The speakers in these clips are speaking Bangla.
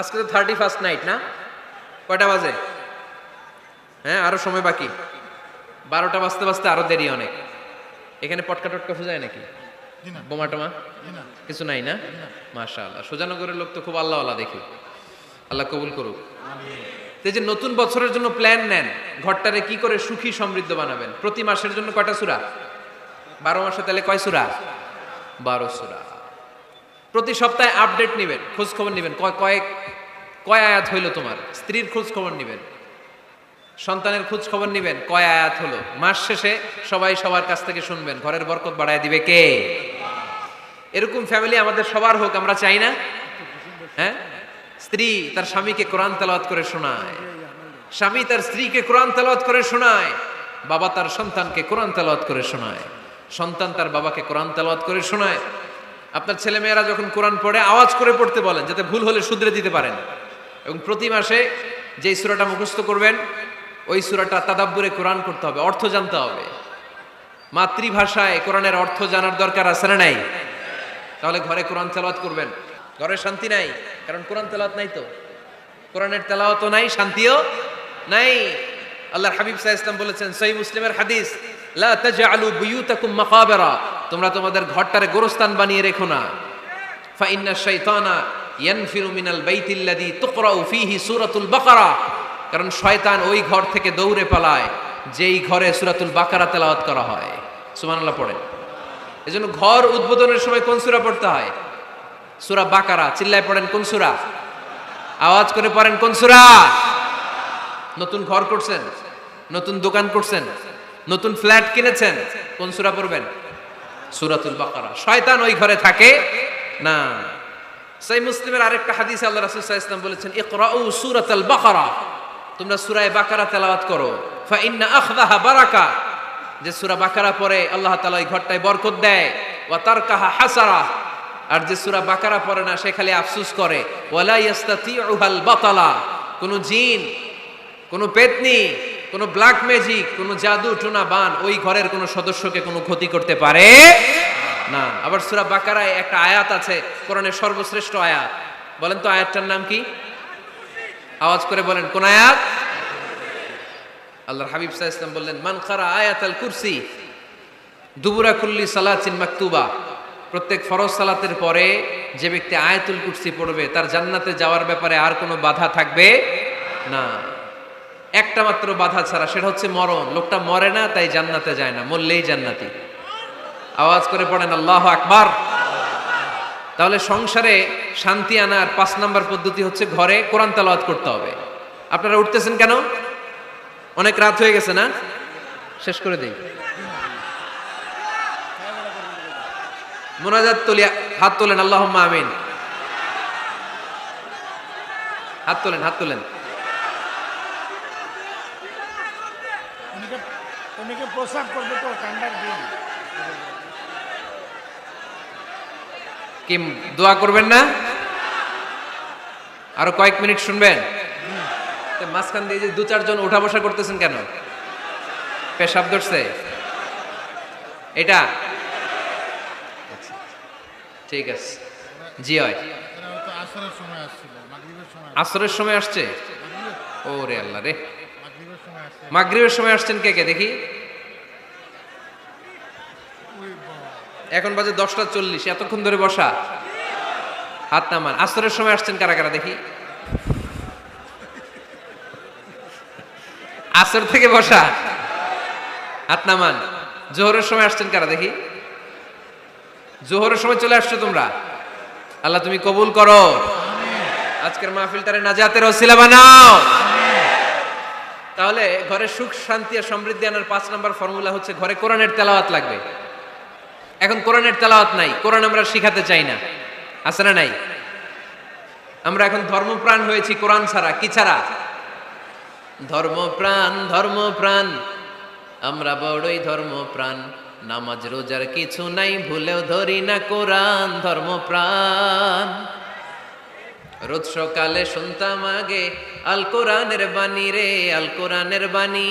আজকে তো থার্টি ফার্স্ট নাইট না? কয়টা বাজে? হ্যাঁ আরও সময় বাকি। বারোটা বাজতে বাজতে আরও দেরি অনেক। এখানে পটকা টটকা ফুজায় নাকি? বোমা টোমা? কিছু নাই না? মাশা আল্লাহ সোজানগরের লোক তো খুব আল্লাহ আল্লাহ দেখি। আল্লাহ কবুল করুক। তো যে নতুন বছরের জন্য প্ল্যান নেন ঘরটারে কি করে সুখী সমৃদ্ধ বানাবেন? প্রতি মাসের জন্য কয়টা সুরা? বারো মাসে তাহলে কয় সুরা? বারো সুরা। প্রতি সপ্তাহে আপডেট নেবেন খোঁজ খবর নেবেন। কয়, কয়েক, কয় আয়াত হইল তোমার? স্ত্রীর খোঁজ খবর নেবেন, সন্তানের খোঁজ খবর নেবেন, কয় আয়াত হলো? মাস শেষে সবাই সবার কাছ থেকে শুনবেন, ঘরের বরকত বাড়ায় দিবে কে? এরকম ফ্যামিলি আমাদের সবার হোক, আমরা চাই না? হ্যাঁ? স্ত্রী তার স্বামীকে কোরআন তেলাওয়াত করে শোনায়। স্বামী তার স্ত্রীকে কোরআন তেলাওয়াত করে শোনায়। বাবা তার সন্তানকে কোরআন তেলাওয়াত করে শোনায়। সন্তান তার বাবাকে কোরআন তেলাওয়াত করে শোনায়। আপনার ছেলেমেয়েরা যখন কোরআন পড়ে, আওয়াজ করে পড়তে বলেন, যাতে ভুল হলে শুধরে দিতে পারেন। এবং প্রতি মাসে যেই সুরাটা মুখস্থ করবেন, ওই সুরাটা তাদাব্বুরে কোরআন করতে হবে, অর্থ জানতে হবে। মাতৃভাষায় কোরআনের অর্থ জানার দরকার আছে না নাই? তাহলে ঘরে কোরআন তেলাওয়াত করবেন। ঘরে শান্তি নাই? কারণ কোরআন তেলাওয়াত নাই তো। কোরআনের তেলাওয়াতও নাই, শান্তিও নাই। আল্লাহর হাবিব আলাইহি ইসলাম বলেছেন সহি মুসলিমের হাদিস লা তাজআলু বুয়ুতাকুম মাকাবিরা। তোমরা তোমাদের ঘরটারে গোরস্থান বানিয়ে রেখো না। ফা ইন্না শাইতানা ইয়ানফিরু মিনাল বাইতিল্লাযী তুকরাউ ফীহি সূরাতুল বাকারা। কারণ শয়তান ওই ঘর থেকে দৌড়ে পালায়, যেই ঘরে সূরাতুল বাকারা তেলাওয়াত করা হয়। সুবহানাল্লাহ পড়েন। এজন্য ঘর উদ্বোধনের সময় কোন সূরা পড়তে হয়? সূরা বাকারা। চিল্লায় পড়েন কোন সূরা? আওয়াজ করে পড়েন কোন সূরা? নতুন ঘর করছেন? নতুন দোকান করছেন? নতুন ফ্ল্যাট কিনেছেন? কোন সুরা পড়বেন? সুরাতুল বাকারা। শয়তান ওই ঘরে থাকে না। সাই মুসলিমের আরেকটা হাদিস আল্লাহ রাসূল ওয়াসাল্লাম বলেছেন, ইকরাউ সূরাতাল বাকারা। তোমরা সূরা বাকারা তেলাওয়াত করো। ফা ইন্না আখদাহা বারাকা। যে সুরা বাকারা পড়ে, আল্লাহ তাআলা ওই ঘরটায় বরকত দেয়। ওয়া তারকাহা হাসারা। আর যে সুরা বাকারা পড়ে না, সে খালি আফসোস করে। ওয়ালা ইয়াস্তাতিউহাল বাতালা। কোন জিন, কোন পেতনি কোন ব্ল্যাক ম্যাজিক কোনো জাদু টুনা বান ওই ঘরের কোনো সদস্যকে কোনো ক্ষতি করতে পারে না। আবার সূরা বাকারায় একটা আয়াত আছে, কোরআনের সর্বশ্রেষ্ঠ আয়াত। বলেন তো আয়াতটার নাম কি? আওয়াজ করে বলেন, কোন আয়াত? আল্লাহর হাবিব আলাইহি ওয়াসাল্লাম বললেন, মান খারা আয়াতাল কুরসি দুবুরা কুল্লি সালাতিন মাকতুবা। প্রত্যেক ফরজ সালাতের পরে যে ব্যক্তি আয়াতুল কুরসি পড়বে, তার জান্নাতে যাওয়ার ব্যাপারে আর কোনো বাধা থাকবে না। একটা মাত্র বাধা ছাড়া, সেটা হচ্ছে মরণ। লোকটা মরে না, তাই জান্নাতে যায় না, মরলেই জান্নাতি। আওয়াজ করে পড়েন, আল্লাহ আকবার। তাহলে সংসারে শান্তি আনার পাঁচ নাম্বার পদ্ধতি হচ্ছে ঘরে কোরআন তেলাওয়াত করতে হবে। আপনারা উঠতেছেন কেন? অনেক রাত হয়ে গেছে না? শেষ করে দিই। মোনাজাত তুলিয়া হাত তোলেন আল্লাহ আমিন। হাত তোলেন হাত তোলেন। উনিকে পোশাক করবে তো ঠান্ডার দিন। কি দোয়া করবেন না? আরও কয়েক মিনিট শুনবেন? মাঝখান দিয়ে যে দু চারজন উঠা বসা করতেছেন কেন? পেশাব ধরছে। এটা? ঠিক আছে। জি হয়। আসরের সময় আসছে। ও রে। আল্লাহ রে মাগরিবের সময় আসছেন কে কে? দেখি ওই বাবা। এখন বাজে দশটা চল্লিশ, এতক্ষণ ধরে বসা। হাত নামান। আসরের সময় আসছেন কারা কারা দেখি? আসর থেকে বসা। হাত নামান। জোহরের সময় আসছেন কারা দেখি? জোহরের সময় চলে আসছো তোমরা? আল্লাহ তুমি কবুল করো। আজকের মাহফিল মাহফিলটারে নাজাতের ওসিলা বানাও। তাহলে ঘরে সুখ, শান্তি আর সমৃদ্ধি আনার পাঁচ নম্বর ফর্মুলা হচ্ছে ঘরে কোরআনের তেলাওয়াত লাগবে। এখন কোরআনের তেলাওয়াত নাই, কোরআন আমরা শিখাতে চাই না। আছে না নাই? আমরা এখন ধর্মপ্রাণ হয়েছি কোরআন ছাড়া, কি ছাড়া? ধর্মপ্রাণ ধর্মপ্রাণ, আমরা বড়ই ধর্মপ্রাণ। নামাজ, রোজার কিছু নাই, ভুলেও ধরি না কোরআন, ধর্মপ্রাণ। রোজ সকালে শুনতাম আগে, আল কোরআনের বাণী রে, আল কোরআনের বাণী।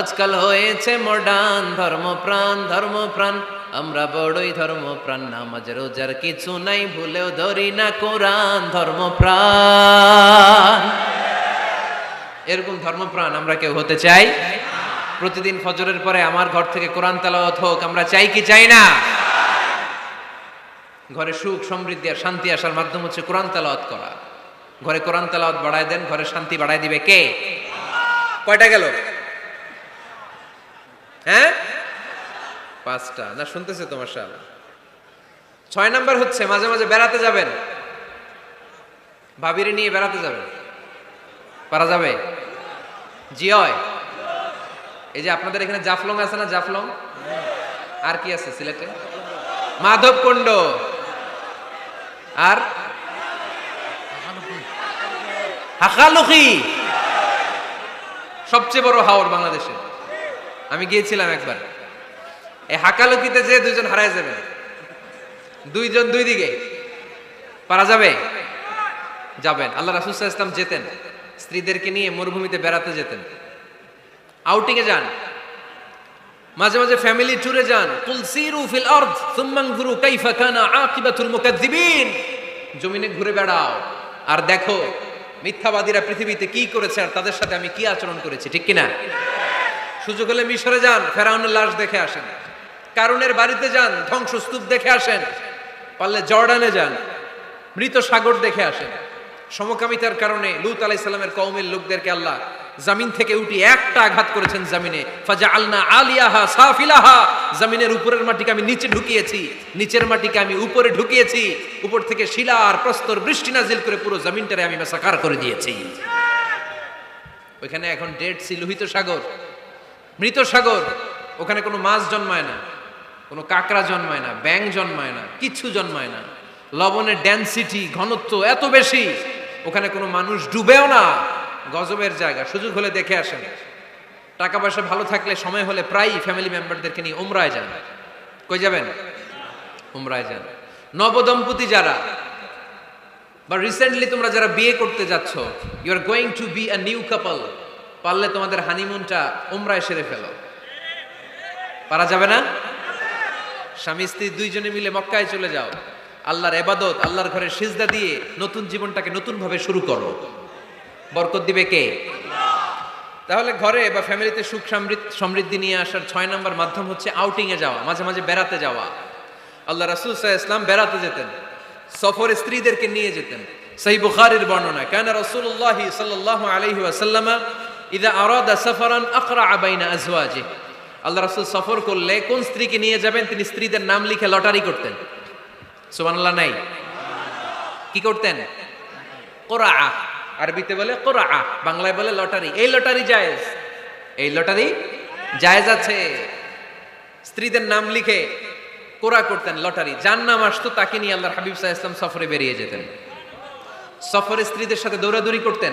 আজকাল হয়েছে মডার্ন ধর্মপ্রাণ ধর্মপ্রাণ। আমরা বড়ই ধর্ম ধর্মপ্রাণ, নামাজ, রোজার কিছু নাই, ভুলেও ধরি না কোরআন, ধর্মপ্রাণ। এরকম ধর্মপ্রাণ আমরা কেউ হতে চাই? প্রতিদিন ফজরের পরে আমার ঘর থেকে কোরআন তেলাওয়াত হোক, আমরা চাই কি চাই না? ঘরে সুখ, সমৃদ্ধি আর শান্তি আসার মাধ্যম হচ্ছে কোরআন তেলাওয়াত করা। ঘরে কোরআন তেলাওয়াত বাড়ায় দেন, ঘরে শান্তি বাড়ায় দিবে কে? কয়টা গেল? হ্যাঁ? পাঁচটা। না, শুনতেছে তোমার সাল। ছয় নাম্বার হচ্ছে, মাঝে মাঝে বেড়াতে যাবেন। ভাবিরে নিয়ে বেড়াতে যাবেন। পারা যাবে? জিয়য় এই যে আপনাদের এখানে জাফলং আছে না জাফলং? আর কি আছে সিলেটে? মাধবকুণ্ড আর? হাকালুকি সবচেয়ে বড় হাওর বাংলাদেশে। আমি গিয়েছিলাম একবার। এই হাকালুকিতে যে দুইজন হারায় যাবে, দুইজন দুই দিকে, পারা যাবে? যাবেন। আল্লাহ রাসুল ইসলাম যেতেন, স্ত্রীদেরকে নিয়ে মরুভূমিতে বেড়াতে যেতেন। আউটিং এ যান। মাঝে মাঝে ফ্যামিলি ট্যুরে যান। কুল সিরু ফিল আরদ, সুম্মা আনজুরু কাইফা কানা আকিবাতুল মুকাজ্জিবিন জমিনে ঘুরে বেড়াও। আর দেখো, মিথ্যাবাদীরা পৃথিবীতে কি করেছে আর তাদের সাথে আমি কি আচরণ করেছি, ঠিক কি না সুযোগ হলে মিশরে যান, ফেরাউনের লাশ দেখে আসেন। কারুনের বাড়িতে যান, ধ্বংসস্তূপ দেখে আসেন। পারলে জর্ডানে যান, মৃত সাগর দেখে আসেন। সমকামিতার কারণে লুত আলাইসাল্লামের কৌমের লোকদেরকে আল্লাহ জামিন থেকে উঠি একটা আঘাত করেছেন জামিনে। ফাজা আলনা আলিয়াহা সাফিলাহা। জামিনের উপরের মাটিকে আমি নিচে ঢুকিয়েছি, নিচের মাটিকে আমি উপরে ঢুকিয়েছি। উপর থেকে শিলা আর প্রস্তর বৃষ্টি নাজিল করে পুরো জামিনটারে আমি মেসাকার করে দিয়েছি। ওইখানে এখন ডেড সি লোহিত সাগর। মৃত সাগর, ওখানে কোনো মাছ জন্মায় না, কোনো কাঁকড়া জন্মায় না ব্যাং জন্মায় না, কিচ্ছু জন্মায় না। লবণের ডেন্সিটি ঘনত্ব এত বেশি, ওখানে কোনো মানুষ ডুবেও না। গজবের জায়গা, সুযোগ হলে দেখে আসেন। টাকা পয়সা ভালো থাকলে সময় হলে প্রায়ই ফ্যামিলি মেম্বারদেরকে নিয়ে উমরায় যান। কই যাবেন? উমরায় যান। নবদম্পতি যারা, বা রিসেন্টলি তোমরা যারা বিয়ে করতে যাচ্ছ you are going to be a new couple পারলে তোমাদের হানিমুনটা উমরায় সেরে ফেলো। পারা যাবে না? স্বামী, স্ত্রী দুইজনে মিলে মক্কায় চলে যাও। আল্লাহর এবাদত, আল্লাহর ঘরে সিজদা দিয়ে নতুন জীবনটাকে নতুন ভাবে শুরু করো। বরকত দিবে কে? তাহলে ঘরে বা ফ্যামিলিতে সুখ সমৃদ্ধ নিয়ে আসার ছয় নম্বর মাধ্যম হচ্ছে আউটিং এ যাওয়া, মাঝে মাঝে বেড়াতে যাওয়া। আল্লাহ রাসুল সাহা ইসলাম বেড়াতে যেতেন। সফরে স্ত্রীদেরকে নিয়ে যেতেন। সেই বুখারির বর্ণনা কেন রসুল্লাহ সাল্লাহ আলহি ওয়াসাল্লামা ইদা আরাদা সফরান আকরা আবাইনা আজওয়াজি। আল্লাহ রাসুল সফর করলে কোন স্ত্রীকে নিয়ে যাবেন? তিনি স্ত্রীদের নাম লিখে লটারি করতেন। সুবহানাল্লাহ, নাই। কি করতেন? কোরআ। আরবিতে বলে কোরআ। বাংলায় বলে লটারি। এই লটারি জায়েজ। এই লটারি জায়েজ আছে। স্ত্রীদের নাম লিখে কোরা করতেন, লটারি। যার নাম আসতো তাকে নিয়ে আল্লাহর হাবিব সাহা সফরে বেরিয়ে যেতেন। সফরে স্ত্রীদের সাথে দৌড়াদৌড়ি করতেন।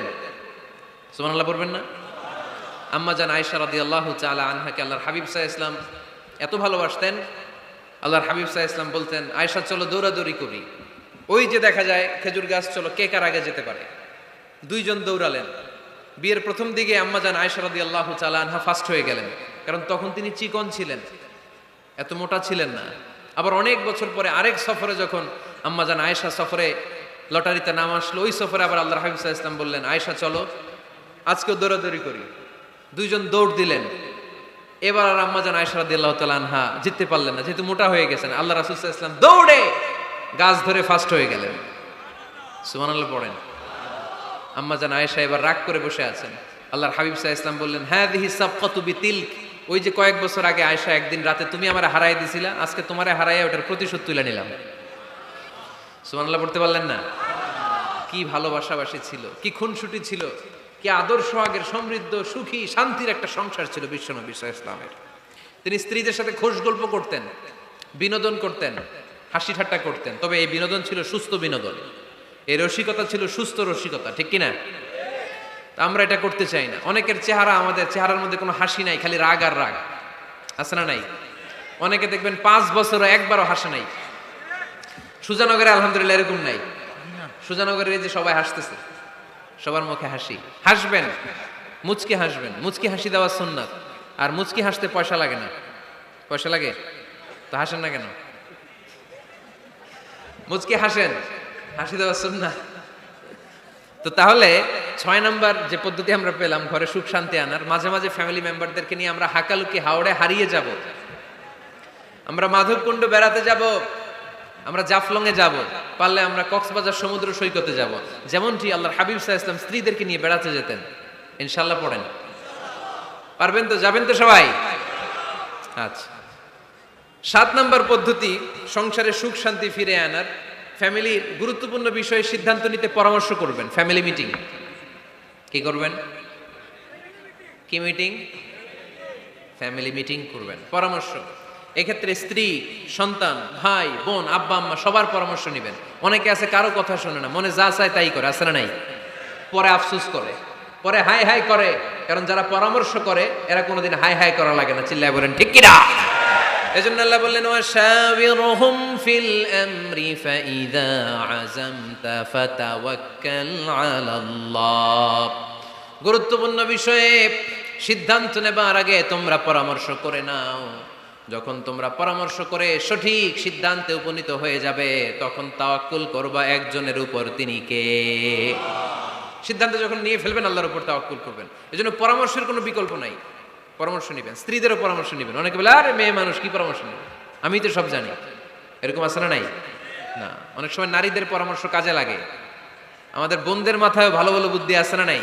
সুবহানাল্লাহ পড়বেন না? আম্মা জান আয়েশা রাদিয়াল্লাহু তাআলা আনহাকে আল্লাহর হাবিব সাহা ইসলাম এত ভালোবাসতেন, আল্লাহর হাবিব সাহা ইসলাম বলতেন, আয়েশা, চলো দৌড়াদৌড়ি করি। ওই যে দেখা যায়, খেজুর গাছ, চলো, কে কার আগে যেতে পারে? দুইজন দৌড়ালেন। বিয়ের প্রথম দিকে আম্মা জান আয়েশা রাদিয়াল্লাহু তাআলা আনহা ফার্স্ট হয়ে গেলেন, কারণ তখন তিনি চিকন ছিলেন, এত মোটা ছিলেন না। আবার অনেক বছর পরে আরেক সফরে যখন আম্মা জান আয়েশা সফরে লটারিতে নাম আসলো, ওই সফরে আবার আল্লাহ হাবিব ইসলাম বললেন, আয়েশা, চলো, আজকেও দৌড়াদৌড়ি করি। দুইজন দৌড় দিলেন। এবার আর আম্মা জান আয়েশা রাদিয়াল্লাহু তাআলা আনহা জিততে পারলেন না, যেহেতু মোটা হয়ে গেছেন। আল্লাহ রাসূল ওয়াসাল্লাম দৌড়ে গাছ ধরে ফার্স্ট হয়ে গেলেন। সুবহানাল্লাহ পড়েন। আম্মা জান আয়েশা এবার রাগ করে বসে আছেন। আল্লাহর হাবিব সাহা ইসলাম বললেন হ্যাঁ দিহি সাবকাতু বিতিলক। ওই যে কয়েক বছর আগে আয়সা একদিন রাতে তুমি আমার হারাই দিছিলা, আজকে তোমারে হারাইয়া ওটার প্রতিশোধ তুলে নিলাম। সুবহানাল্লাহ পড়তে পারলেন না? কি ভালোবাসাবাসী ছিল, কি খুনসুটি ছিল। কি আদর্শ আগের সমৃদ্ধ, সুখী, শান্তির একটা সংসার ছিল বিশ্বনবী ইসলামের তিনি স্ত্রীদের সাথে খোশ গল্প করতেন, বিনোদন করতেন, হাসি ঠাট্টা করতেন। তবে এই বিনোদন ছিল সুস্থ বিনোদন। এই রসিকতা ছিল সুস্থ রসিকতা, ঠিক কিনা? আমরা এটা করতে চাই না। অনেকের চেহারা আমাদের চেহারার মধ্যে কোনো হাসি নাই, খালি রাগ আর রাগ। আছে না নাই? অনেকে দেখবেন পাঁচ বছরও একবারও হাসে নাই। সুজানগরে আলহামদুলিল্লাহ এরকম নাই। সুজানগরের এই যে সবাই হাসতেছে। সবার মুখে হাসি। হাসবেন। মুচকি হাসবেন। মুচকি হাসি দেওয়া সুন্নাত। আর মুচকি হাসতে পয়সা লাগে না। পয়সা লাগে? তো হাসেন না কেন? মুচকি হাসেন। হাসি দেওয়া সুন্নাত। তো তাহলে ছয় নাম্বার যে পদ্ধতি আমরা পেলাম, ঘরে সুখ শান্তি আনার, মাঝে মাঝে ফ্যামিলি মেম্বারদেরকে নিয়ে আমরা হাকালুকি হাওড়ে হারিয়ে যাব। আমরা মাধবকুণ্ড বেড়াতে যাব। আমরা জাফলংয়ে যাব, পারলে আমরা কক্সবাজার সমুদ্র সৈকতে যাব। যেমনটি আল্লাহর হাবিব সাহা ইসলাম স্ত্রীদেরকে নিয়ে বেড়াতে যেতেন। ইনশাল্লাহ পড়েন। পারবেন তো? যাবেন তো সবাই? আচ্ছা। সাত নম্বর পদ্ধতি, সংসারে সুখ শান্তি ফিরে আনার। ফ্যামিলির গুরুত্বপূর্ণ বিষয়ে সিদ্ধান্ত নিতে পরামর্শ করবেন ফ্যামিলি মিটিং কি করবেন? কি মিটিং ফ্যামিলি মিটিং করবেন। পরামর্শ। এক্ষেত্রে স্ত্রী, সন্তান, ভাই, বোন, আব্বা, আম্মা সবার পরামর্শ নেবেন। অনেকে আছে কারও কথা শোনে না, মনে যা চায় তাই করে না নাই? পরে আফসুস করে, পরে হাই হাই করে, কারণ যারা পরামর্শ করে, এরা কোনোদিন হাই হাই করা লাগে না, চিল্লায় বলেন, ঠিক কিনা? আল্লাহ বললেন ফিল আমরি ফাইদা ফাতাওয়াক্কাল আলাল্লাহ। গুরুত্বপূর্ণ বিষয়ে সিদ্ধান্ত নেবার আগে তোমরা পরামর্শ করে নাও। যখন তোমরা পরামর্শ করে সঠিক সিদ্ধান্তে উপনীত হয়ে যাবে, তখন তাওয়াক্কুল করবা একজনের উপর তিনি কে? সিদ্ধান্ত যখন নিয়ে ফেলবেন, আল্লাহর উপর তাওয়াক্কুল করবেন। এজন্য পরামর্শের কোনো বিকল্প নাই। পরামর্শ নেবেন, স্ত্রীদেরও পরামর্শ নেবেন। অনেকে বলে, আরে, মেয়ে মানুষ, কি পরামর্শ নেবে? আমি তো সব জানি। এরকম না নাই? না। অনেক সময় নারীদের পরামর্শ কাজে লাগে। আমাদের বোনদের মাথায় ভালো ভালো বুদ্ধি আছে না নাই?